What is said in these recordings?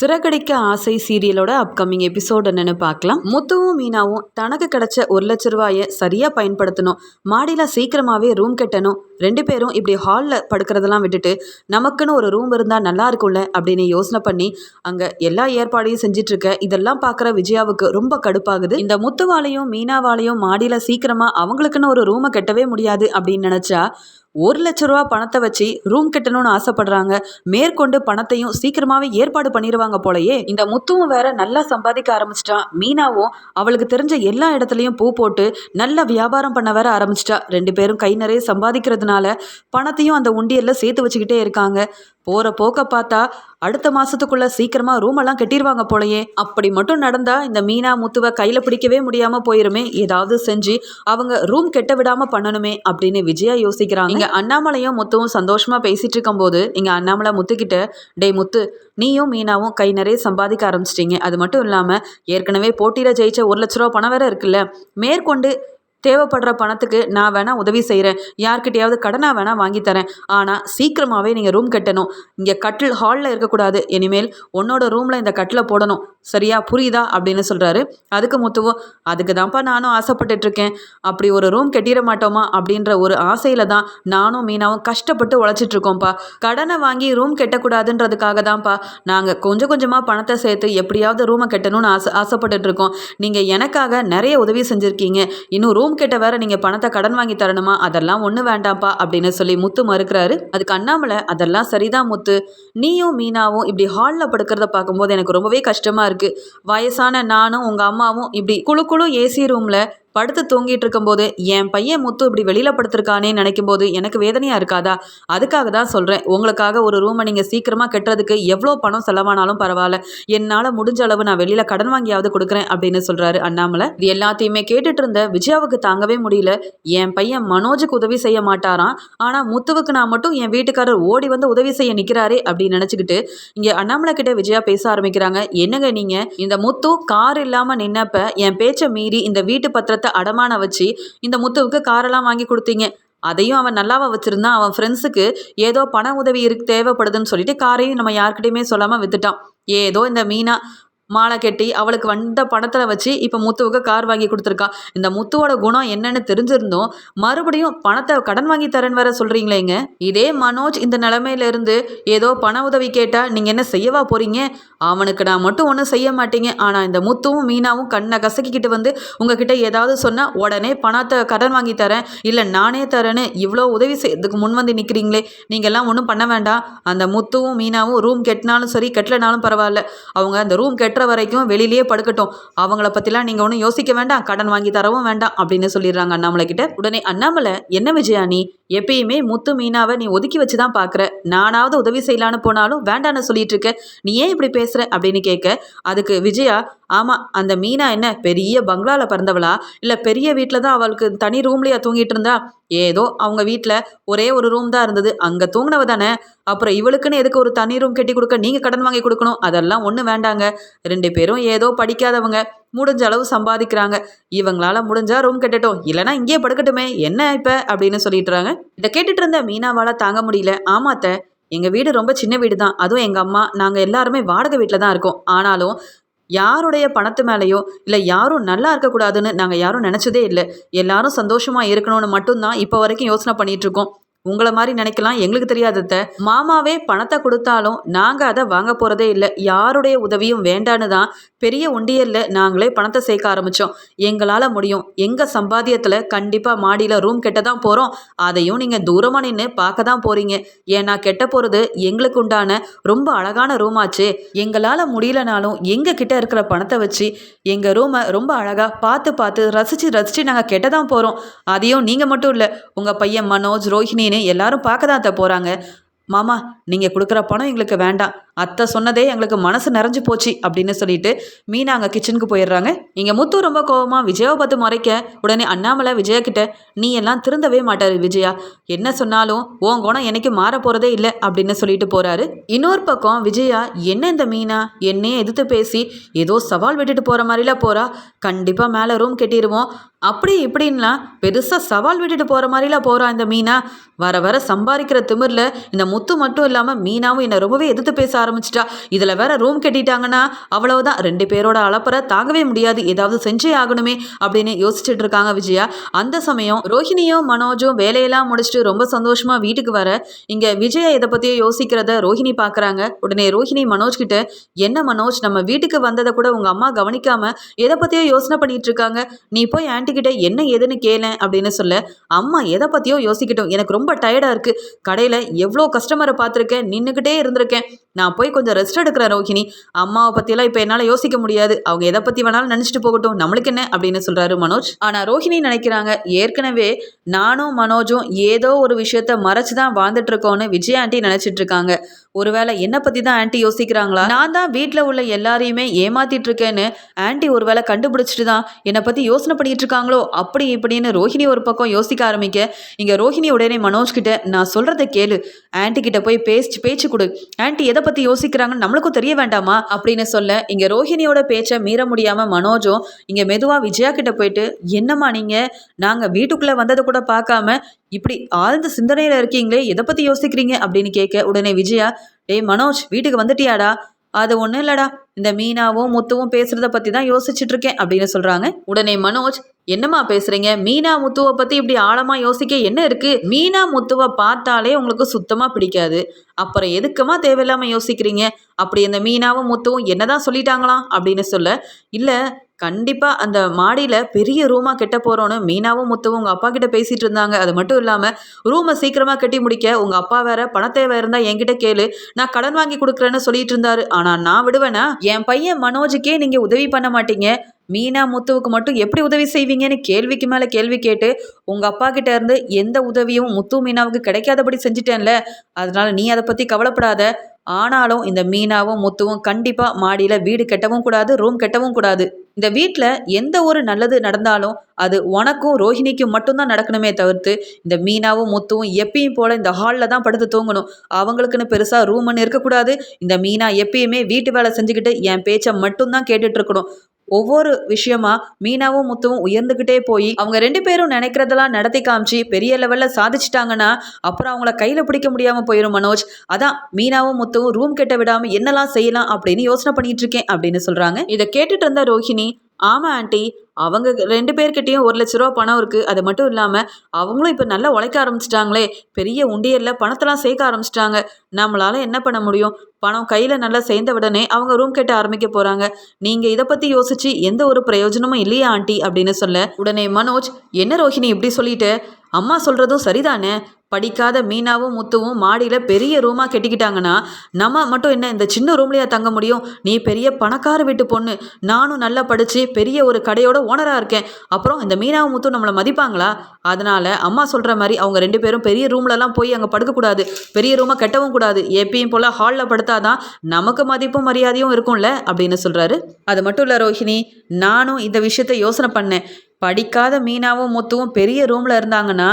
சிறகடிக்க ஆசை சீரியலோட upcoming episode என்னன்னு பார்க்கலாம். முத்துவும் மீனாவும் தனக்கு கிடைச்ச ஒரு லட்ச ரூபாயை சரியா பயன்படுத்தணும். மாடியில் சீக்கிரமாவே ரூம் கட்டணும். ரெண்டு பேரும் இப்படி ஹாலில் படுக்கிறதெல்லாம் விட்டுட்டு நமக்குன்னு ஒரு ரூம் இருந்தால் நல்லா இருக்கும்ல? அப்படின்னு யோசனை பண்ணி அங்கே எல்லா ஏற்பாடையும் செஞ்சிட்டு இருக்க இதெல்லாம் பார்க்குற விஜயாவுக்கு ரொம்ப கடுப்பாகுது. இந்த முத்துவாலையும் மீனாவாலையும் மாடியில் சீக்கிரமாக அவங்களுக்குன்னு ஒரு ரூமை கட்டவே முடியாது அப்படின்னு நினச்சா ஒரு லட்ச ரூபா பணத்தை வச்சு ரூம் கட்டணும்னு ஆசைப்படுறாங்க. மேற்கொண்டு பணத்தையும் சீக்கிரமாவே ஏற்பாடு பண்ணிடுவாங்க போலயே. இந்த முத்துவும் வேற நல்லா சம்பாதிக்க ஆரம்பிச்சிட்டான் மீனாவும் அவளுக்கு தெரிஞ்ச எல்லா இடத்துலையும் பூ போட்டு நல்ல வியாபாரம் பண்ண வேற ஆரம்பிச்சிட்டா. ரெண்டு பேரும் கை நிறைய சம்பாதிக்கிறது இருக்கிறதுனால பணத்தையும் அந்த உண்டியல்ல சேர்த்து வச்சுக்கிட்டே இருக்காங்க. போற போக்க பார்த்தா அடுத்த மாசத்துக்குள்ள சீக்கிரமா ரூம் எல்லாம் கட்டிடுவாங்க போலயே. அப்படி மட்டும் நடந்தா இந்த மீனா முத்துவை கையில பிடிக்கவே முடியாம போயிருமே. ஏதாவது செஞ்சு அவங்க ரூம் கெட்ட விடாம பண்ணணுமே அப்படின்னு விஜயா யோசிக்கிறாங்க. இங்க அண்ணாமலையும் முத்துவும் சந்தோஷமா பேசிட்டு இருக்கும்போது இங்க அண்ணாமலை முத்துக்கிட்ட டேய் முத்து நீயும் மீனாவும் கை நிறைய சம்பாதிக்க ஆரம்பிச்சிட்டீங்க. அது மட்டும் இல்லாம ஏற்கனவே போட்டியில ஜெயிச்ச ஒரு லட்ச ரூபா பணம் வேற இருக்குல்ல. மேற்கொண்டு தேவைப்படுற பணத்துக்கு நான் வேணால் உதவி செய்கிறேன் யார்கிட்டையாவது கடனாக வேணால் வாங்கித்தரேன் ஆனால் சீக்கிரமாகவே நீங்கள் ரூம் கட்டணும். இங்கே கட்டில் ஹாலில் இருக்கக்கூடாது. இனிமேல் உன்னோட ரூமில் இந்த கட்டில் போடணும். சரியா? புரியுதா? அப்படின்னு சொல்கிறாரு அதுக்கு முத்துவோ அதுக்கு தான்ப்பா நானும் ஆசைப்பட்டுட்டு இருக்கேன். அப்படி ஒரு ரூம் கட்டிட மாட்டோமா? அப்படின்ற ஒரு ஆசையில் தான் நானும் மீனாவும் கஷ்டப்பட்டு உழைச்சிட்ருக்கோம்ப்பா கடனை வாங்கி ரூம் கட்டக்கூடாதுன்றதுக்காக தான்ப்பா நாங்கள் கொஞ்சம் கொஞ்சமாக பணத்தை சேர்த்து எப்படியாவது ரூமை கட்டணும்னு ஆசை ஆசைப்பட்டுட்டு இருக்கோம். நீங்கள் எனக்காக நிறைய உதவி செஞ்சுருக்கீங்க. இன்னும் ரூம் கிட்ட வேற நீங்கள் பணத்தை கடன் வாங்கி தரணுமா? அதெல்லாம் ஒன்றும் வேண்டாம்ப்பா அப்படின்னு சொல்லி முத்து மறுக்கிறாரு. அதுக்கு அண்ணாமலை அதெல்லாம் சரிதான் முத்து. நீயும் மீனாவும் இப்படி ஹாலில் படுக்கிறத பார்க்கும்போது எனக்கு ரொம்பவே கஷ்டமாக இருக்குது வயசான நானும் உங்கள் அம்மாவும் இப்படி குழு குழு ஏசி ரூமில் படுத்து தூங்கிட்டு இருக்கும்போது என் பையன் முத்து இப்படி வெளியில் படுத்திருக்கானே நினைக்கும் போது எனக்கு வேதனையாக இருக்காதா? அதுக்காக தான் சொல்கிறேன் உங்களுக்காக ஒரு ரூமை நீங்கள் சீக்கிரமாக கட்டுறதுக்கு எவ்வளோ பணம் செலவானாலும் பரவாயில்ல. என்னால் முடிஞ்ச அளவு நான் வெளியில் கடன் வாங்கியாவது கொடுக்குறேன் அப்படின்னு சொல்கிறாரு அண்ணாமலை. இது எல்லாத்தையுமே கேட்டுட்டு இருந்த விஜயாவுக்கு தாங்கவே முடியல. என் பையன் மனோஜுக்கு உதவி செய்ய மாட்டாராம். ஆனால் முத்துவுக்கு நான் மட்டும் என் வீட்டுக்காரர் ஓடி வந்து உதவி செய்ய நிற்கிறாரே அப்படின்னு நினச்சிக்கிட்டு இங்கே அண்ணாமலை கிட்ட விஜயா பேச ஆரம்பிக்கிறாங்க. என்னங்க நீங்கள் இந்த முத்து கார் இல்லாமல் நின்னப்ப என் பேச்சை மீறி இந்த வீட்டு பத்திரத்தை அடமான வச்சு இந்த முத்துவுக்கு காரெல்லாம் வாங்கி கொடுத்தீங்க. அதையும் அவன் நல்லாவா வச்சிருந்தான் அவன் ஃப்ரெண்ட்ஸுக்கு ஏதோ பண உதவி இருக்கு தேவைப்படுதுன்னு சொல்லிட்டு காரையும் நம்ம யார்கிட்டயுமே சொல்லாமல் வித்துட்டான். ஏதோ இந்த மீனா மாலை கட்டி அவளுக்கு வந்த பணத்தில் வச்சு இப்போ முத்துவுக்கு கார் வாங்கி கொடுத்துருக்கா. இந்த முத்துவோட குணம் என்னன்னு தெரிஞ்சிருந்தோம் மறுபடியும் பணத்தை கடன் வாங்கி தரேன்னு வேற சொல்கிறீங்களேங்க இதே மனோஜ் இந்த நிலமையிலேருந்து ஏதோ பண உதவி கேட்டால் நீங்கள் என்ன செய்யவா போகிறீங்க அவனுக்கு நான் மட்டும் ஒன்றும் செய்ய மாட்டீங்க. ஆனால் இந்த முத்துவும் மீனாவும் கண்ணை கசக்கிக்கிட்டு வந்து உங்ககிட்ட ஏதாவது சொன்னால் உடனே பணத்தை கடன் வாங்கி தரேன். இல்லை நானே தரேன்னு இவ்வளோ உதவி செய்யறதுக்கு முன் வந்து நிற்கிறீங்களே நீங்கள்லாம் ஒன்றும் பண்ண வேண்டாம். அந்த முத்துவும் மீனாவும் ரூம் கெட்டினாலும் சரி கெட்டலனாலும் பரவாயில்ல. அவங்க அந்த ரூம் கெட்டுற வரைக்கும் வெளியிலேயே படுக்கட்டும். அவங்கள பற்றிலாம் நீங்கள் ஒன்றும் யோசிக்க வேண்டாம். கடன் வாங்கி தரவும் வேண்டாம் அப்படின்னு சொல்லிடுறாங்க அண்ணாமலை கிட்ட. உடனே அண்ணாமலை என்ன விஜயா நீ? எப்பயுமே முத்து மீனாவை நீ ஒதுக்கி வச்சு தான் பார்க்குற நானாவது உதவி செய்யலான்னு போனாலும் வேண்டான்னு சொல்லிட்டு இருக்க. நீ ஏன் இப்படி பேசுகிற அப்படின்னு கேட்க அதுக்கு விஜயா ஆமாம் அந்த மீனா என்ன பெரிய பங்களாவில் பிறந்தவளா? இல்லை பெரிய வீட்டில் தான் அவளுக்கு தனி ரூம்லையா தூங்கிட்டு இருந்தா? ஏதோ அவங்க வீட்டில் ஒரே ஒரு ரூம் தான் இருந்தது அங்கே தூங்கினவ தானே? அப்புறம் இவளுக்குன்னு எதுக்கு ஒரு தனி ரூம் கட்டி கொடுக்க நீங்கள் கடன் வாங்கி கொடுக்கணும்? அதெல்லாம் ஒன்றும் வேண்டாங்க. ரெண்டு பேரும் ஏதோ படிக்காதவங்க முடிஞ்ச அளவு சம்பாதிக்கிறாங்க. இவங்களால முடிஞ்சா ரூம் கட்டட்டும் இல்லைனா இங்கேயே படுக்கட்டுமே என்ன இப்போ? அப்படின்னு சொல்லிட்டுறாங்க. இதை கேட்டுட்டு இருந்த மீனாவால் தாங்க முடியல. ஆமாத்த எங்கள் வீடு ரொம்ப சின்ன வீடு தான் அதுவும் எங்கள் அம்மா நாங்கள் எல்லாருமே வாடகை வீட்டில் தான் இருக்கோம். ஆனாலும் யாருடைய பணத்து மேலேயோ இல்லை யாரும் நல்லா இருக்கக்கூடாதுன்னு நாங்கள் யாரும் நினச்சதே இல்லை. எல்லாரும் சந்தோஷமாக இருக்கணும்னு மட்டும்தான் இப்போ வரைக்கும் யோசனை பண்ணிகிட்ருக்கோம் உங்களை மாதிரி நினைக்கலாம். எங்களுக்கு தெரியாதத மாமாவே பணத்தை கொடுத்தாலும் நாங்கள் அதை வாங்க போகிறதே இல்லை. யாருடைய உதவியும் வேண்டான்னு தான் பெரிய உண்டியல்ல நாங்களே பணத்தை சேர்க்க ஆரம்பித்தோம் எங்களால் முடியும். எங்கள் சம்பாத்தியத்தில் கண்டிப்பாக மாடியில் ரூம் கெட்ட தான் போகிறோம் அதையும் நீங்கள் தூரமாக நின்று பார்க்க தான் போகிறீங்க ஏன்னா கெட்ட போகிறது எங்களுக்கு உண்டான ரொம்ப அழகான ரூம் ஆச்சு. எங்களால் முடியலனாலும் எங்கள் கிட்ட இருக்கிற பணத்தை வச்சு எங்கள் ரூமை ரொம்ப அழகாக பார்த்து பார்த்து ரசித்து ரசித்து நாங்கள் கெட்ட தான் போகிறோம் அதையும் நீங்கள் மட்டும் இல்லை உங்கள் பையன் மனோஜ் அப்படின்னு எல்லாரும் பார்க்க தான் போகிறாங்க மாமா நீங்கள் கொடுக்குற பணம் எங்களுக்கு வேண்டாம். அத்தை சொன்னதே எங்களுக்கு மனசு நிறைஞ்சு போச்சு அப்படின்னு சொல்லிட்டு மீனா அங்கே கிச்சனுக்கு போயிடுறாங்க. இங்கே முத்து ரொம்ப கோவமா விஜயாவை பார்த்து முறைக்க. உடனே அண்ணாமலை விஜயா கிட்ட நீ எல்லாம் திருந்தவே மாட்டாரு விஜயா. என்ன சொன்னாலும் உன் குணம் என்னைக்கு மாற போகிறதே இல்லை அப்படின்னு சொல்லிட்டு போகிறாரு இன்னொரு பக்கம் விஜயா என்ன இந்த மீனா? என்னையே எதிர்த்து பேசி ஏதோ சவால் விட்டுட்டு போகிற மாதிரிலாம் போகிறா கண்டிப்பாக மேலே ரூம் கட்டிடுவோம். அப்படி இப்படின்லாம் பெருசாக சவால் விட்டுட்டு போகிற மாதிரிலாம் போகிறா இந்த மீனா. வர வர சம்பாதிக்கிற திமிரில் இந்த முத்து மட்டும் இல்லாமல் மீனாவும் என்னை ரொம்பவே எதிர்த்து பேச ஆரம்பிச்சிட்டா. இதில் வேற ரூம் கட்டிட்டாங்கன்னா அவ்வளவுதான். ரெண்டு பேரோட அளப்பற தாங்கவே முடியாது. ஏதாவது செஞ்சே ஆகணுமே அப்படின்னு யோசிச்சுட்டு இருக்காங்க விஜயா. அந்த சமயம் ரோஹிணியும் மனோஜும் வேலையெல்லாம் முடிச்சுட்டு ரொம்ப சந்தோஷமா வீட்டுக்கு வர இங்க விஜயா இதை பத்தியே யோசிக்கிறத ரோஹிணி பாக்குறாங்க. உடனே ரோஹிணி மனோஜ் கிட்ட என்ன மனோஜ் நம்ம வீட்டுக்கு வந்ததை கூட உங்க அம்மா கவனிக்காம எதை பத்தியோ யோசனை பண்ணிட்டு இருக்காங்க? நீ போய் ஆன்ட்டி கிட்ட என்ன ஏதுன்னு கேளேன் அப்படின்னு சொல்ல அம்மா எதை பத்தியோ யோசிக்கட்டும். எனக்கு ரொம்ப டயர்டா இருக்கு. கடையில எவ்வளோ கஸ்டமரை பார்த்துருக்கேன். நின்றுக்கிட்டே இருந்திருக்கேன். நான் போய் கொஞ்சம் ரெஸ்ட் எடுக்கிறேன் ரோஹிணி. அம்மாவை பற்றிலாம் இப்போ என்னால் யோசிக்க முடியாது. அவங்க எதை பற்றி வேணாலும் நினச்சிட்டு போகட்டும். நம்மளுக்கு என்ன அப்படின்னு சொல்கிறாரு மனோஜ். ஆனால் ரோஹிணி நினைக்கிறாங்க ஏற்கனவே நானும் மனோஜும் ஏதோ ஒரு விஷயத்த மறைச்சு தான் வாழ்ந்துட்டு இருக்கோன்னு விஜய் ஆண்டி நினச்சிட்டு இருக்காங்க. ஒருவேளை என்னை பற்றி தான் ஆண்டி யோசிக்கிறாங்களா? நான் தான் வீட்டில் உள்ள எல்லாரையுமே ஏமாத்திட்டு இருக்கேன்னு ஆண்டி ஒருவேளை கண்டுபிடிச்சிட்டு தான் என்னை பற்றி யோசனை பண்ணிட்டு இருக்காங்களோ அப்படி இப்படின்னு ரோஹிணி ஒரு பக்கம் யோசிக்க ஆரம்பிக்க இங்கே ரோஹிணி உடனே மனோஜ் கிட்ட நான் சொல்கிறத கேளு. ஆன்ட்டி கிட்ட போய் பேச்சு பேச்சு கொடு. ஆன்ட்டி எதை பற்றி யோசிக்கிறாங்கன்னு நம்மளுக்கும் தெரிய வேண்டாமா? அப்படின்னு சொல்ல இங்கே ரோஹிணியோட பேச்சை மீற முடியாமல் மனோஜும் இங்கே மெதுவாக விஜயா கிட்ட போயிட்டு என்னம்மா நீங்கள் நாங்கள் வீட்டுக்குள்ளே வந்ததை கூட பார்க்காம இப்படி ஆழ்ந்த சிந்தனையில் இருக்கீங்களே எதை பற்றி யோசிக்கிறீங்க அப்படின்னு கேட்க உடனே விஜயா டேய் மனோஜ் வீட்டுக்கு வந்துட்டியாடா? அது ஒன்றும் இல்லடா. இந்த மீனாவும் முத்துவும் பேசுறத பற்றி தான் யோசிச்சுட்டு இருக்கேன் அப்படின்னு சொல்கிறாங்க உடனே மனோஜ் என்னம்மா பேசுறீங்க? மீனா முத்துவை பற்றி இப்படி ஆழமாக யோசிக்க என்ன இருக்கு? மீனா முத்துவை பார்த்தாலே உங்களுக்கு சுத்தமாக பிடிக்காது. அப்புறம் எதுக்குமா தேவையில்லாமல் யோசிக்கிறீங்க? அப்படி இந்த மீனாவும் முத்துவும் என்னதான் சொல்லிட்டாங்களாம் அப்படின்னு சொல்ல இல்லை கண்டிப்பாக அந்த மாடியில் பெரிய ரூமாக கெட்ட போகிறோன்னு மீனாவும் முத்துவும் உங்கள் அப்பா கிட்ட பேசிட்டு இருந்தாங்க. அது மட்டும் இல்லாமல் ரூமை சீக்கிரமாக கட்டி முடிக்க உங்கள் அப்பா வேற பணத்தேவை இருந்தால் என்கிட்ட கேளு. நான் கடன் வாங்கி கொடுக்குறேன்னு சொல்லிட்டு இருந்தாரு. ஆனால் நான் விடுவேனா? என் பையன் மனோஜுக்கே நீங்கள் உதவி பண்ண மாட்டீங்க. மீனா முத்துவுக்கு மட்டும் எப்படி உதவி செய்வீங்கன்னு கேள்விக்கு மேலே கேள்வி கேட்டு உங்கள் அப்பா கிட்ட இருந்து எந்த உதவியும் முத்து மீனாவுக்கு கிடைக்காதபடி செஞ்சிட்டேன்ல. அதனால நீ அதை பற்றி கவலைப்படாத. ஆனாலும் இந்த மீனாவும் முத்துவும் கண்டிப்பாக மாடியில் வீடு கட்டவும் கூடாது ரூம் கட்டவும் கூடாது. இந்த வீட்டில் எந்த ஒரு நல்லது நடந்தாலும் அது உனக்கும் ரோஹிணிக்கும் மட்டும்தான் நடக்கணுமே தவிர்த்து இந்த மீனாவும் முத்துவும் எப்பயும் போல் இந்த ஹாலில் தான் படுத்து தூங்கணும். அவங்களுக்குன்னு பெருசாக ரூம்னு இருக்கக்கூடாது. இந்த மீனா எப்பயுமே வீட்டு வேலை செஞ்சுக்கிட்டு என் பேச்சை மட்டும்தான் கேட்டுட்ருக்கணும் ஒவ்வொரு விஷயமா மீனாவும் முத்துவும் உயர்ந்துக்கிட்டே போய் அவங்க ரெண்டு பேரும் நினைக்கிறதெல்லாம் நடத்தி காமிச்சு பெரிய லெவலில் சாதிச்சிட்டாங்கன்னா அப்புறம் அவங்கள கையில் பிடிக்க முடியாமல் போயிடும் மனோஜ். அதான் மீனாவும் முத்துவும் ரூம் கெட்ட விடாமல் என்னெல்லாம் செய்யலாம் அப்படின்னு யோசனை பண்ணிட்டு இருக்கேன் அப்படின்னு சொல்கிறாங்க இதை கேட்டுட்டு இருந்த ரோஹிணி ஆமாம் ஆண்டி. அவங்க ரெண்டு பேர்கிட்டேயும் ஒரு லட்ச ரூபா பணம் இருக்குது அது மட்டும் இல்லாமல் அவங்களும் இப்போ நல்லா உழைக்க ஆரம்பிச்சிட்டாங்களே. பெரிய உண்டியலில் பணத்தெல்லாம் சேர்க்க ஆரம்பிச்சிட்டாங்க. நம்மளால் என்ன பண்ண முடியும்? பணம் கையில் நல்லா சேர்ந்த உடனே அவங்க ரூம் கட்ட ஆரம்பிக்க போகிறாங்க நீங்கள் இதை பற்றி யோசிச்சு எந்த ஒரு பிரயோஜனமும் இல்லையா ஆண்டி? அப்படின்னு சொல்ல உடனே மனோஜ் என்ன ரோஹிணி இப்படி சொல்லிட்டு? அம்மா சொல்கிறதும் சரிதானே? படிக்காத மீனாவும் முத்துவும் மாடியில் பெரிய ரூமாக கட்டிக்கிட்டாங்கன்னா நம்ம மட்டும் என்ன இந்த சின்ன ரூம்லையா தங்க முடியும்? நீ பெரிய பணக்கார வீட்டு பொண்ணு. நானும் நல்லா படித்து பெரிய ஒரு கடையோட ஓனராக இருக்கேன். அப்புறம் இந்த மீனாவும் முத்தும் நம்மளை மதிப்பாங்களா? அதனால் அம்மா சொல்கிற மாதிரி அவங்க ரெண்டு பேரும் பெரிய ரூம்லலாம் போய் அங்கே படுக்கக்கூடாது. பெரிய ரூமை கட்டவும் கூடாது. எப்பயும் போல் ஹாலில் படுத்தாதான் நமக்கு மதிப்பும் மரியாதையும் இருக்கும்ல? அப்படின்னு சொல்கிறாரு அது மட்டும் இல்லை ரோஹிணி நானும் இந்த விஷயத்தை யோசனை பண்ணேன். படிக்காத மீனாவும் முத்துவும் பெரிய ரூமில் இருந்தாங்கன்னா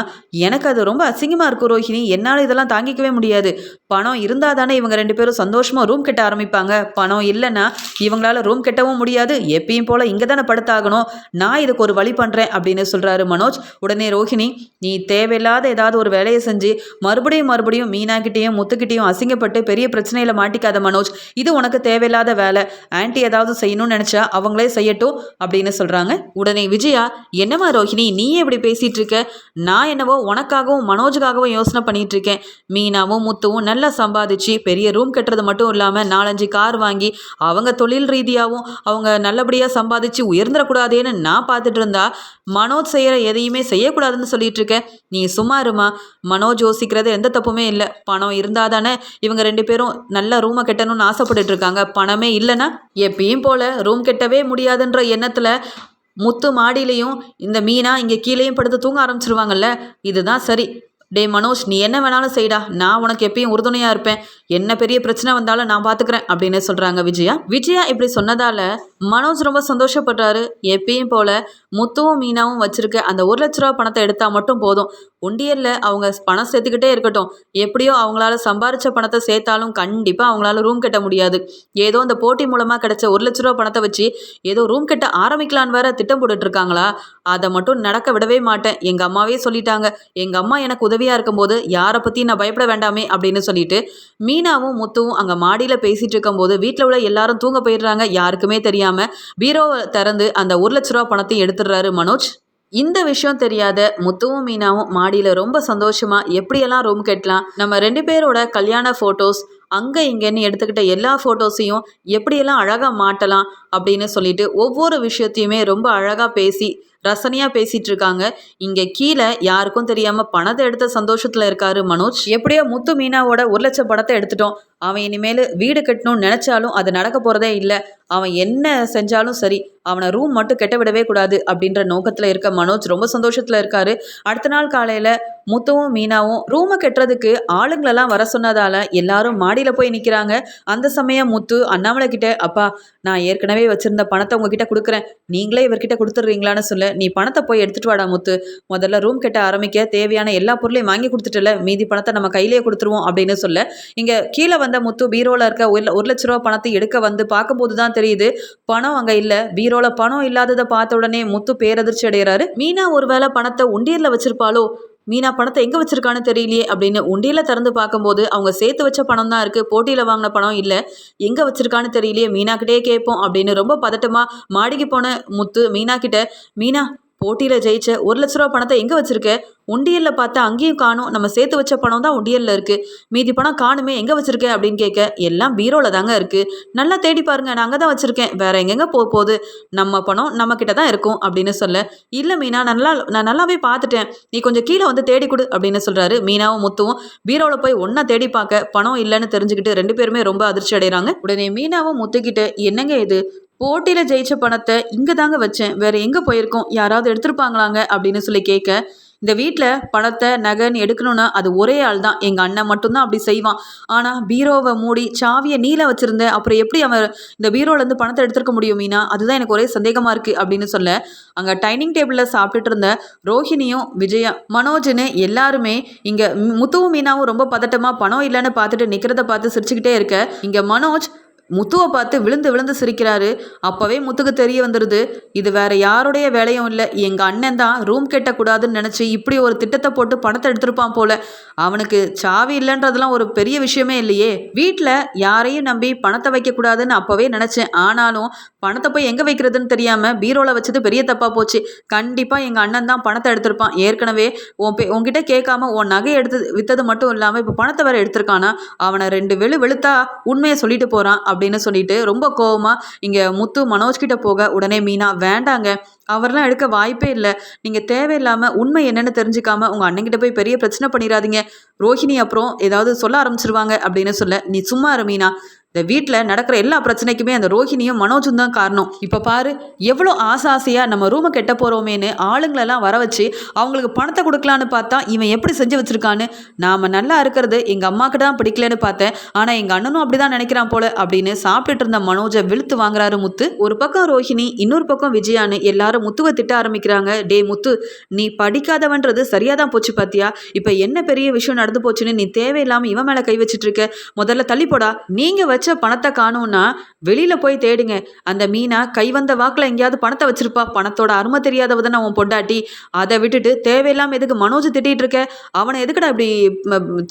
எனக்கு அது ரொம்ப அசிங்கமாக இருக்கும் ரோஹிணி. என்னால் இதெல்லாம் தாங்கிக்கவே முடியாது. பணம் இருந்தால் தானே இவங்க ரெண்டு பேரும் சந்தோஷமாக ரூம் கட்ட ஆரம்பிப்பாங்க. பணம் இல்லைன்னா இவங்களால ரூம் கட்டவும் முடியாது. எப்பயும் போல் இங்கே தானே படுத்தாகணும். நான் இதுக்கு ஒரு வழி பண்ணுறேன் அப்படின்னு சொல்கிறாரு மனோஜ். உடனே ரோஹிணி நீ தேவையில்லாத ஏதாவது ஒரு வேலையை செஞ்சு மறுபடியும் மறுபடியும் மீனாக்கிட்டேயும் முத்துக்கிட்டேயும் அசிங்கப்பட்டு பெரிய பிரச்சனையில் மாட்டிக்காத மனோஜ். இது உனக்கு தேவையில்லாத வேலை. ஆன்ட்டி ஏதாவது செய்யணும்னு நினச்சா அவங்களே செய்யட்டும் அப்படின்னு சொல்கிறாங்க உடனே விஜயா என்னவா ரோஹிணி நீ எப்படி பேசிகிட்டு இருக்க நான் என்னவோ உனக்காகவும் மனோஜுக்காகவும் யோசனை பண்ணிட்டு இருக்கேன் மீனாவும் முத்துவும் நல்லா சம்பாதிச்சு பெரிய ரூம் கட்டுறது மட்டும் இல்லாமல் நாலஞ்சு கார் வாங்கி அவங்க தொழில் ரீதியாகவும் அவங்க நல்லபடியாக சம்பாதிச்சு உயர்ந்துடக்கூடாதேன்னு நான் பார்த்துட்டு இருந்தா மனோஜ் செய்கிற எதையுமே செய்யக்கூடாதுன்னு சொல்லிட்டு இருக்க நீ சும்மா இருமா. மனோஜ் யோசிக்கிறது எந்த தப்புமே இல்லை. பணம் இருந்தால் தானே இவங்க ரெண்டு பேரும் நல்ல ரூமை கட்டணும்னு ஆசைப்பட்டுட்டு இருக்காங்க பணமே இல்லைன்னா எப்பயும் போல் ரூம் கட்டவே முடியாதுன்ற எண்ணத்தில் முத்து மாடியிலையும் இந்த மீனா இங்கே கீழேயும் படுத்து தூங்க ஆரம்பிச்சிருவாங்கல்ல? இதுதான் சரி. டே மனோஜ் நீ என்ன வேணாலும் செய்டா. நான் உனக்கு எப்பயும் உறுதுணையாக இருப்பேன். என்ன பெரிய பிரச்சனை வந்தாலும் நான் பார்த்துக்கிறேன் அப்படின்னு சொல்கிறாங்க விஜயா. விஜயா இப்படி சொன்னதால் மனோஜ் ரொம்ப சந்தோஷப்படுறாரு எப்பயும் போல முத்துவும் மீனாவும் வச்சிருக்க அந்த ஒரு லட்ச ரூபா பணத்தை எடுத்தா மட்டும் போதும். ஒண்டியரில் அவங்க பணம் சேர்த்துக்கிட்டே இருக்கட்டும். எப்படியோ அவங்களால சம்பாரிச்ச பணத்தை சேர்த்தாலும் கண்டிப்பாக அவங்களால ரூம் கட்ட முடியாது. ஏதோ இந்த போட்டி மூலமாக கிடைச்ச ஒரு லட்ச ரூபா பணத்தை வச்சு ஏதோ ரூம் கட்ட ஆரம்பிக்கலான்னு வேற திட்டம் போட்டுட்டு இருக்காங்களா அதை மட்டும் நடக்க விடவே மாட்டேன். எங்கள் அம்மாவே சொல்லிட்டாங்க. எங்கள் அம்மா எனக்கு உதவியாக இருக்கும்போது யாரை பற்றி நான் பயப்பட வேண்டாமே அப்படின்னு சொல்லிட்டு மீனாவும் முத்துவும் அங்கே மாடியில் பேசிகிட்டு இருக்கும்போது வீட்டில் உள்ள எல்லாரும் தூங்க போயிடுறாங்க. யாருக்குமே தெரியாமல் பீரோவை திறந்து அந்த ஒரு லட்ச ரூபா பணத்தையும் எடுத்துடுறாரு மனோஜ். இந்த விஷயம் தெரியாத முத்துவும் மீனாவும் மாடியில் ரொம்ப சந்தோஷமாக எப்படியெல்லாம் ரூம் கட்டலாம்? நம்ம ரெண்டு பேரோட கல்யாண ஃபோட்டோஸ் அங்கே இங்கேன்னு எடுத்துக்கிட்ட எல்லா ஃபோட்டோஸையும் எப்படியெல்லாம் அழகாக மாட்டலாம் அப்படின்னு சொல்லிட்டு ஒவ்வொரு விஷயத்தையுமே ரொம்ப அழகாக பேசி ரசனையாக பேசிகிட்டு இருக்காங்க இங்கே கீழே யாருக்கும் தெரியாமல் பணத்தை எடுத்த சந்தோஷத்தில் இருக்காரு மனோஜ். எப்படியோ முத்து மீனாவோட ஒரு லட்சம் பணத்தை எடுத்துட்டோம். அவன் இனிமேல் வீடு கட்டணும்னு நினச்சாலும் அது நடக்க போகிறதே இல்லை. அவன் என்ன செஞ்சாலும் சரி அவனை ரூம் மட்டும் கெட்ட விடவே கூடாது அப்படின்ற நோக்கத்தில் இருக்க மனோஜ் ரொம்ப சந்தோஷத்தில் இருக்காரு. அடுத்த நாள் காலையில் முத்துவும் மீனாவும் ரூமை கட்டுறதுக்கு ஆளுங்களெல்லாம் வர சொன்னதால் எல்லாரும் மாடியில் போய் நிற்கிறாங்க அந்த சமயம் முத்து அண்ணாமலை கிட்ட அப்பா நான் ஏற்கனவே வச்சுருந்த பணத்தை உங்ககிட்ட கொடுக்குறேன். நீங்களே இவர்கிட்ட கொடுத்துட்றீங்களான்னு சொல்ல. நீ பணத்தை போய் எடுத்துட்டு வாடா முத்து. முதல்ல ரூம் கிட்ட ஆரம்பிக்க தேவையான எல்லா பொருளையும் வாங்கி கொடுத்துட்டல மீதி பணத்தை நம்ம கையிலேயே கொடுத்துருவோம் அப்படின்னு சொல்ல. இங்கே கீழே வந்த முத்து பீரோவில் இருக்க ஒரு ஒரு லட்ச ரூபா பணத்தை எடுக்க வந்து பார்க்கும்போது தான் தெரியுது பணம் அங்கே இல்லை. பீரோவில் பணம் இல்லாததை பார்த்த உடனே முத்து பேரதிர்ச்சி அடைகிறாரு. மீனா ஒருவேளை பணத்தை உண்டியரில் வச்சிருப்பாளோ? மீனா பணத்தை எங்கே வச்சிருக்கான்னு தெரியலையே அப்படின்னு உண்டியில் திறந்து பார்க்கும்போது அவங்க சேர்த்து வச்ச பணம் தான் இருக்குது போட்டியில் வாங்கின பணம் இல்லை. எங்கே வச்சிருக்கான்னு தெரியலையே மீனாக்கிட்டே கேட்போம் அப்படின்னு ரொம்ப பதட்டமாக மாடிக்கு போன முத்து மீனா கிட்ட மீனா போட்டியில் ஜெயிச்ச ஒரு லட்ச ரூபா பணத்தை எங்கே வச்சிருக்க? உண்டியலில் பார்த்தா அங்கேயும் காணும். நம்ம சேர்த்து வச்ச பணம் தான் உண்டியலில் இருக்குது மீதி பணம் காணுமே எங்கே வச்சிருக்க? அப்படின்னு கேட்க எல்லாம் பீரோவில் தாங்க இருக்குது நல்லா தேடி பாருங்க நான் அங்கே தான் வச்சுருக்கேன். வேற எங்கெங்க போக போகுது? நம்ம பணம் நம்ம கிட்ட தான் இருக்கும் அப்படின்னு சொல்ல இல்லை மீனா நல்லா நான் நல்லாவே பார்த்துட்டேன். நீ கொஞ்சம் கீழே வந்து தேடி கொடு அப்படின்னு சொல்கிறாரு மீனாவும் முத்துவும். பீரோவில் போய் ஒன்றா தேடி பார்க்க பணம் இல்லைன்னு தெரிஞ்சுக்கிட்டு ரெண்டு பேருமே ரொம்ப அதிர்ச்சி அடைகிறாங்க உடனே மீனாவும் முத்துக்கிட்ட என்னங்க இது? போட்டியில் ஜெயிச்ச பணத்தை இங்கே தாங்க வச்சேன். வேற எங்கே போயிருக்கோம்? யாராவது எடுத்திருப்பாங்களாங்க? அப்படின்னு சொல்லி கேட்க இந்த வீட்டில் பணத்தை நகைன்னு எடுக்கணும்னா அது ஒரே ஆள் தான். எங்கள் அண்ணன் மட்டும்தான் அப்படி செய்வான். ஆனால் பீரோவை மூடி சாவியை நீல வச்சுருந்தேன் அப்புறம் எப்படி அவன் இந்த பீரோலேருந்து பணத்தை எடுத்துருக்க முடியும் மீனா? அதுதான் எனக்கு ஒரே சந்தேகமாக இருக்குது அப்படின்னு சொல்ல அங்கே டைனிங் டேபிளில் சாப்பிட்டுட்டு இருந்த ரோஹிணியும் விஜயா மனோஜ்னு எல்லாருமே இங்கே முத்துவும் மீனாவும் ரொம்ப பதட்டமாக பணம் இல்லைன்னு பார்த்துட்டு நிற்கிறத பார்த்து சிரிச்சுக்கிட்டே இருக்க இங்கே மனோஜ் முத்துவை பார்த்து விழுந்து விழுந்து சிரிக்கிறாரு. அப்போவே முத்துக்கு தெரிய வந்துடுது இது வேற யாருடைய வேலையும் இல்லை எங்கள் அண்ணன் தான் ரூம் கெட்டக்கூடாதுன்னு நினச்சி இப்படி ஒரு திட்டத்தை போட்டு பணத்தை எடுத்திருப்பான் போல. அவனுக்கு சாவி இல்லைன்றதெல்லாம் ஒரு பெரிய விஷயமே இல்லையே. வீட்டில் யாரையும் நம்பி பணத்தை வைக்கக்கூடாதுன்னு அப்போவே நினச்சேன். ஆனாலும் பணத்தை போய் எங்கே வைக்கிறதுன்னு தெரியாமல் பீரோவில் வச்சது பெரிய தப்பாக போச்சு. கண்டிப்பாக எங்கள் அண்ணன் தான் பணத்தை எடுத்திருப்பான். ஏற்கனவே உன் பே உன்கிட்ட கேட்காம உன் நகை எடுத்து விற்றது மட்டும் இல்லாமல் இப்போ பணத்தை வேற எடுத்திருக்கானா? அவனை ரெண்டு வெளு வெளுத்தா உண்மையை சொல்லிட்டு போகிறான் அப்படின்னு சொல்லிட்டு ரொம்ப கோவமாக இங்கே முத்து மனோஜ் கிட்ட போக உடனே மீனா வேண்டாங்க. அவர்லாம் எடுக்க வாய்ப்பே இல்லை. நீங்கள் தேவையில்லாமல் உண்மை என்னென்னு தெரிஞ்சுக்காம உங்கள் அண்ணங்கிட்ட போய் பெரிய பிரச்சனை பண்ணிடாதீங்க ரோஹிணி அப்புறம் ஏதாவது சொல்ல ஆரம்பிச்சிருவாங்க அப்படின்னு சொல்ல நீ சும்மா இரு மீனா. இந்த வீட்டில் நடக்கிற எல்லா பிரச்சனைக்குமே அந்த ரோஹிணியும் மனோஜும் தான் காரணம். இப்போ பாரு எவ்வளோ ஆசை ஆசையாக நம்ம ரூமை கெட்ட போகிறோமேன்னு ஆளுங்களெல்லாம் வர வச்சு அவங்களுக்கு பணத்தை கொடுக்கலான்னு பார்த்தா இவன் எப்படி செஞ்சு வச்சுருக்கான்னு? நாம் நல்லா இருக்கிறது எங்கள் அம்மாவுக்கு தான் பிடிக்கலன்னு பார்த்தேன். ஆனால் எங்கள் அண்ணனும் அப்படி தான் நினைக்கிறான் போல அப்படின்னு சாப்பிட்டுட்டு இருந்த மனோஜை விழுத்து வாங்குறாரு முத்து. ஒரு பக்கம் ரோஹிணி இன்னொரு பக்கம் விஜயான்னு எல்லாரும் முத்துவை திட்ட ஆரம்பிக்கிறாங்க. டே முத்து நீ படிக்காதவன்றது சரியாக தான் போச்சு பார்த்தியா இப்போ என்ன பெரிய விஷயம் நடந்து போச்சுன்னு நீ தேவையில்லாமல் இவன் மேலே கை வச்சுட்டு இருக்க? முதல்ல தள்ளி போடா. நீங்கள் வச்ச பணத்தை காணும்னா வெளியில் போய் தேடுங்க. அந்த மீனா கை வந்த வாக்கில் எங்கேயாவது பணத்தை வச்சிருப்பா. பணத்தோட அருமை தெரியாதவ தானே அவன் பொண்டாட்டி. அதை விட்டுட்டு தேவையில்லாமல் எதுக்கு மனோஜ் திட்டிகிட்டு இருக்க? அவனை எதுக்குடா இப்படி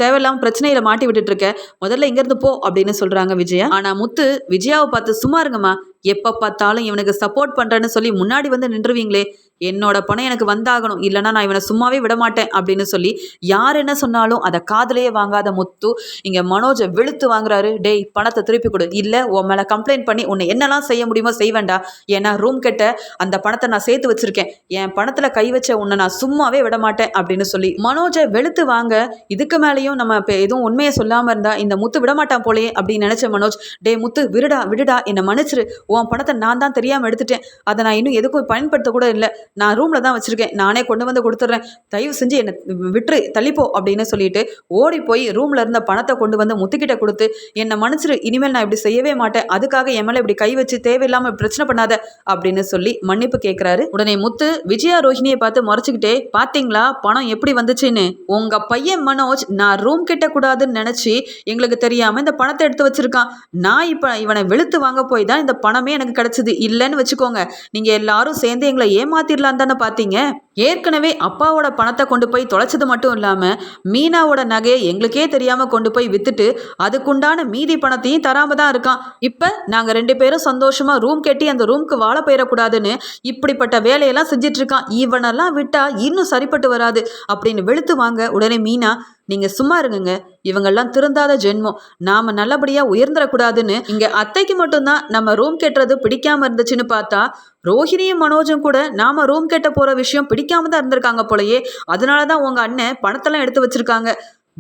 தேவையில்லாமல் பிரச்சனையில் மாட்டி விட்டுட்டு இருக்க? முதல்ல இங்கேருந்து போ அப்படின்னு சொல்கிறாங்க விஜயா. ஆனால் முத்து விஜயாவை பார்த்து சும்மா இருங்கம்மா. எப்போ பார்த்தாலும் இவனுக்கு சப்போர்ட் பண்ணுறேன்னு சொல்லி முன்னாடி வந்து நின்றுவீங்களே. என்னோட பணம் எனக்கு வந்தாகணும். இல்லைன்னா நான் இவனை சும்மாவே விட மாட்டேன் அப்படின்னு சொல்லி யார் என்ன சொன்னாலும் அதை காதலையே வாங்காத முத்து இங்கே மனோஜை வெளுத்து வாங்குறாரு. டேய் பணத்தை திருப்பி கொடு. இல்லை உன் மேலே கம்ப்ளைண்ட் பண்ணி உன்னை என்னெல்லாம் செய்ய முடியுமோ செய்வேண்டா ஏன்னா ரூம் கிட்ட அந்த பணத்தை நான் சேர்த்து வச்சிருக்கேன். என் பணத்தில் கை வச்ச உன்னை நான் சும்மாவே விட மாட்டேன் அப்படின்னு சொல்லி மனோஜை வெளுத்து வாங்க. இதுக்கு மேலேயும் நம்ம இப்போ எதுவும் உண்மையை சொல்லாமல் இருந்தா இந்த முத்து விட மாட்டான் போலயே அப்படின்னு நினச்ச மனோஜ் டே முத்து விடுடா விடுடா என்னை மன்னிச்சிரு. உன் பணத்தை நான் தான் தெரியாமல் எடுத்துட்டேன். அதை நான் இன்னும் எதுக்கும் பயன்படுத்த கூட இல்லை. நான் ரூமில் தான் வச்சுருக்கேன். நானே கொண்டு வந்து கொடுத்துட்றேன். தயவு செஞ்சு என்னை விட்டுரு தள்ளிப்போ அப்படின்னு சொல்லிட்டு ஓடி போய் ரூமில் இருந்த பணத்தை கொண்டு வந்து முத்துக்கிட்ட கொடுத்து என்னை மன்னிச்சிரு இனிமேல் நான் இப்படி செய்யவே மாட்டேன். அதுக்காக என் மேலே இப்படி கை வச்சு தேவையில்லாமல் பிரச்சனை பண்ணாத. அப்படின்னு சொல்லி மன்னிப்பு கேட்குறாரு உடனே முத்து விஜயா ரோஹிணியை பார்த்து முறைச்சிக்கிட்டே பார்த்தீங்களா பணம் எப்படி வந்துச்சுன்னு? உங்கள் பையன் மனோஜ் நான் ரூம் கட்டக்கூடாதுன்னு நினச்சி எங்களுக்கு தெரியாமல் இந்த பணத்தை எடுத்து வச்சிருக்கான். நான் இப்போ இவனை வெளுத்து வாங்க போய் தான் இந்த பணமே எனக்கு கிடைச்சது. இல்லைன்னு வச்சுக்கோங்க. நீங்கள் எல்லாரும் சேர்ந்து எங்களை ஏமாத்திடலாம் தானே பார்த்தீங்க ஏற்கனவே அப்பாவோட பணத்தை கொண்டு போய் தொலைச்சது மட்டும் இல்லாமல் மீனாவோட நகையை எங்களுக்கே தெரியாமல் கொண்டு போய் வித்துட்டு அதுக்குண்டான மீதி பணத்தையும் தராமல் தான் இருக்கான். இப்போ நாங்கள் ரெண்டு பேரும் சந்தோஷமாக ரூம் கட்டி அந்த ரூம்க்கு வாழ போயிடக்கூடாதுன்னு இப்படிப்பட்ட வேலையெல்லாம் செஞ்சிட்ருக்கான் இவனெல்லாம் விட்டா இன்னும் சரிப்பட்டு வராது. அப்படின்னு வெளுத்து வாங்க உடனே மீனா நீங்கள் சும்மா இருங்கங்க. இவங்கெல்லாம் திருந்தாத ஜென்மம். நாம் நல்லபடியாக உயர்ந்துடக்கூடாதுன்னு இங்கே அத்தைக்கு மட்டும்தான் நம்ம ரூம் கெட்டுறது பிடிக்காம இருந்துச்சுன்னு பார்த்தா ரோஹிணியும் மனோஜும் கூட நாம ரூம் கெட்ட போகிற விஷயம் பிடிக்காம தான் இருந்திருக்காங்க போலயே. அதனால தான் உங்கள் அண்ணன் பணத்தெல்லாம் எடுத்து வச்சிருக்காங்க.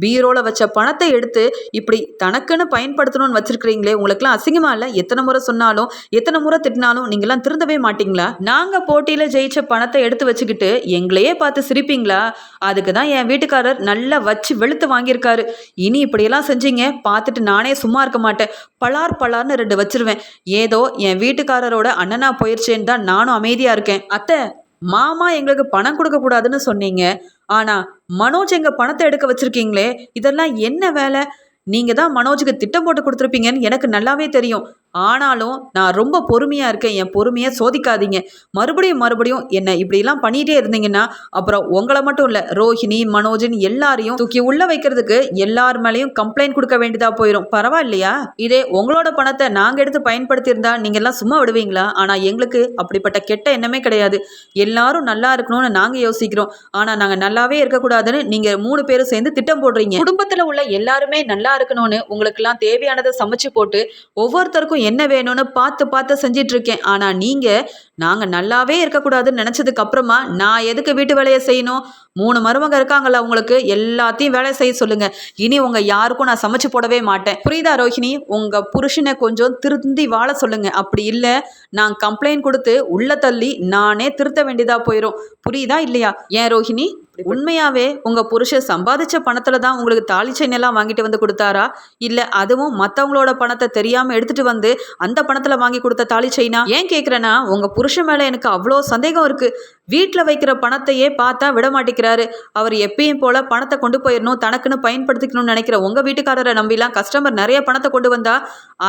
பீரோவில் வச்ச பணத்தை எடுத்து இப்படி தனக்குன்னு பயன்படுத்தணும்னு வச்சிருக்கிறீங்களே உங்களுக்குலாம் அசிங்கமா இல்லை? எத்தனை முறை சொன்னாலும் எத்தனை முறை திட்டினாலும் நீங்களாம் திருந்தவே மாட்டீங்களா? நாங்கள் போட்டியில் ஜெயிச்ச பணத்தை எடுத்து வச்சுக்கிட்டு எங்களையே பார்த்து சிரிப்பீங்களா? அதுக்கு தான் என் வீட்டுக்காரர் நல்லா வச்சு வெளுத்து வாங்கியிருக்காரு. இனி இப்படியெல்லாம் செஞ்சீங்க பார்த்துட்டு நானே சும்மா இருக்க மாட்டேன். பலார் பலார்னு ரெண்டு வச்சிருவேன். ஏதோ என் வீட்டுக்காரரோட அண்ணனா போயிடுச்சேன்னு தான் நானும் அமைதியாக இருக்கேன். அத்தை மாமா எங்களுக்கு பணம் கொடுக்கக்கூடாதுன்னு சொன்னீங்க. ஆனால் மனோஜ் எங்கள் பணத்தை எடுக்க வச்சுருக்கீங்களே இதெல்லாம் என்ன வேலை? நீங்கள் தான் மனோஜுக்கு திட்டம் போட்டு கொடுத்துருப்பீங்கன்னு எனக்கு நல்லாவே தெரியும். ஆனாலும் நான் ரொம்ப பொறுமையாக இருக்கேன். என் பொறுமையை சோதிக்காதீங்க. மறுபடியும் மறுபடியும் என்னை இப்படிலாம் பண்ணிகிட்டே இருந்தீங்கன்னா அப்புறம் உங்களை மட்டும் இல்லை ரோஹிணி மனோஜின் எல்லாரையும் தூக்கி உள்ள வைக்கிறதுக்கு எல்லார் மேலேயும் கம்ப்ளைண்ட் கொடுக்க வேண்டியதாக போயிடும் பரவாயில்லையா? இதே உங்களோட பணத்தை நாங்கள் எடுத்து பயன்படுத்தியிருந்தா நீங்கள் எல்லாம் சும்மா விடுவீங்களா? ஆனால் எங்களுக்கு அப்படிப்பட்ட கெட்ட எண்ணமே கிடையாது. எல்லாரும் நல்லா இருக்கணும்னு நாங்கள் யோசிக்கிறோம். ஆனால் நாங்கள் நல்லாவே இருக்கக்கூடாதுன்னு நீங்கள் மூணு பேரும் சேர்ந்து திட்டம் போடுறீங்க. குடும்பத்தில் உள்ள எல்லாருமே நல்லா இருக்கணும்னு உங்களுக்கெல்லாம் தேவையானதை சமைச்சு போட்டு ஒவ்வொருத்தருக்கும் என்ன வேணும்னு பார்த்து பார்த்து செஞ்சிட்டு இருக்கேன் ஆனால் நீங்கள் நாங்கள் நல்லாவே இருக்கக்கூடாதுன்னு நினச்சதுக்கு அப்புறமா நான் எதுக்கு வீட்டு வேலையை செய்யணும்? மூணு மருமக இருக்காங்கல்ல உங்களுக்கு எல்லாத்தையும் வேலை செய்ய சொல்லுங்க. இனி உங்கள் யாருக்கும் நான் சமைச்சு போடவே மாட்டேன். புரியுதா ரோஹிணி? உங்கள் புருஷனை கொஞ்சம் திருந்தி வாழ சொல்லுங்க. அப்படி இல்லை நான் கம்ப்ளைண்ட் கொடுத்து உள்ள தள்ளி நானே திருத்த வேண்டியதாக போயிடும் புரியுதா இல்லையா? ஏன் ரோஹிணி? உண்மையாவே உங்க புருஷன் சம்பாதிச்ச பணத்துல தான் உங்களுக்கு தாலி செயின் எல்லாம் வாங்கிட்டு வந்து கொடுத்தாரா? இல்ல அதுவும் மத்தவங்களோட பணத்தை தெரியாம எடுத்துட்டு வந்து அந்த பணத்துல வாங்கி கொடுத்த தாலி செயினா? ஏன் கேக்குறேன்னா உங்க புருஷன் மேல எனக்கு அவ்வளோ சந்தேகம் இருக்கு. வீட்டில் வைக்கிற பணத்தையே பார்த்தா விட மாட்டேங்கிறாரு. அவர் எப்பயும் போல பணத்தை கொண்டு போயிடணும் தனக்குன்னு பயன்படுத்திக்கணும்னு நினைக்கிற உங்கள் வீட்டுக்காரரை நம்பிலாம் கஸ்டமர் நிறைய பணத்தை கொண்டு வந்தா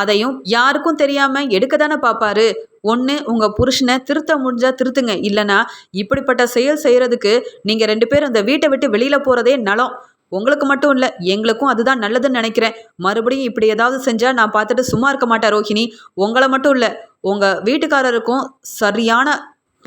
அதையும் யாருக்கும் தெரியாம எடுக்க தானே பார்ப்பாரு ஒன்று உங்கள் புருஷனை திருத்த முடிஞ்சால் திருத்துங்க. இல்லைனா இப்படிப்பட்ட செயல் செய்கிறதுக்கு நீங்கள் ரெண்டு பேரும் அந்த வீட்டை விட்டு வெளியில் போகிறதே நலம். உங்களுக்கு மட்டும் இல்லை எங்களுக்கும் அதுதான் நல்லதுன்னு நினைக்கிறேன். மறுபடியும் இப்படி ஏதாவது செஞ்சால் நான் பார்த்துட்டு சும்மா இருக்க மாட்டேன் ரோஹிணி. உங்களை மட்டும் இல்லை உங்கள் வீட்டுக்காரருக்கும் சரியான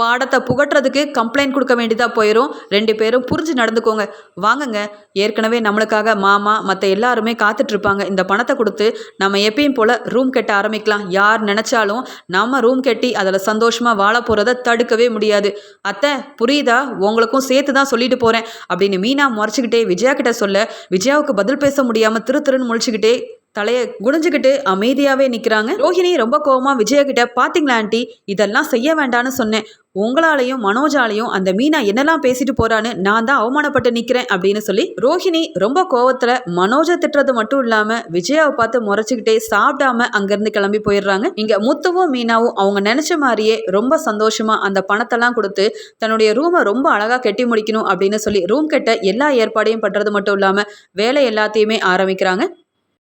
பாடத்தை புகட்டுறதுக்கு கம்ப்ளைண்ட் கொடுக்க வேண்டியதாக போயிடும் ரெண்டு பேரும் புரிஞ்சு நடந்துக்கோங்க. வாங்குங்க. ஏற்கனவே நம்மளுக்காக மாமா மற்ற எல்லாருமே காத்துட்ருப்பாங்க. இந்த பணத்தை கொடுத்து நம்ம எப்பயும் போல் ரூம் கட்ட ஆரம்பிக்கலாம். யார் நினச்சாலும் நம்ம ரூம் கட்டி அதில் சந்தோஷமாக வாழ போகிறத தடுக்கவே முடியாது. அத்தை புரியுதா? உங்களுக்கும் சேர்த்து தான் சொல்லிட்டு போகிறேன் அப்படின்னு மீனா முறைச்சிக்கிட்டே விஜயா கிட்ட சொல்ல விஜயாவுக்கு பதில் பேச முடியாமல் திரு திருன்னு முழிச்சுக்கிட்டே தலையை குடிஞ்சுக்கிட்டு அமைதியாகவே நிற்கிறாங்க ரோஹிணி ரொம்ப கோவமாக விஜயா கிட்ட பார்த்தீங்களா ஆண்டி? இதெல்லாம் செய்ய வேண்டான்னு சொன்னேன். உங்களாலையும் மனோஜாலையும் அந்த மீனா என்னெல்லாம் பேசிட்டு போறான்னு நான் தான் அவமானப்பட்டு நிற்கிறேன் அப்படின்னு சொல்லி ரோஹிணி ரொம்ப கோவத்தில் மனோஜை திட்டுறது மட்டும் இல்லாமல் விஜயாவை பார்த்து முறைச்சிக்கிட்டே சாப்பிடாம அங்கேருந்து கிளம்பி போயிடுறாங்க. இங்கே முத்துவும் மீனாவும் அவங்க நினச்ச மாதிரியே ரொம்ப சந்தோஷமா அந்த பணத்தெல்லாம் கொடுத்து தன்னுடைய ரூமை ரொம்ப அழகாக கட்டி முடிக்கணும் அப்படின்னு சொல்லி ரூம் கட்ட எல்லா ஏற்பாடையும் பண்ணுறது மட்டும் இல்லாமல் வேலை எல்லாத்தையுமே ஆரம்பிக்கிறாங்க.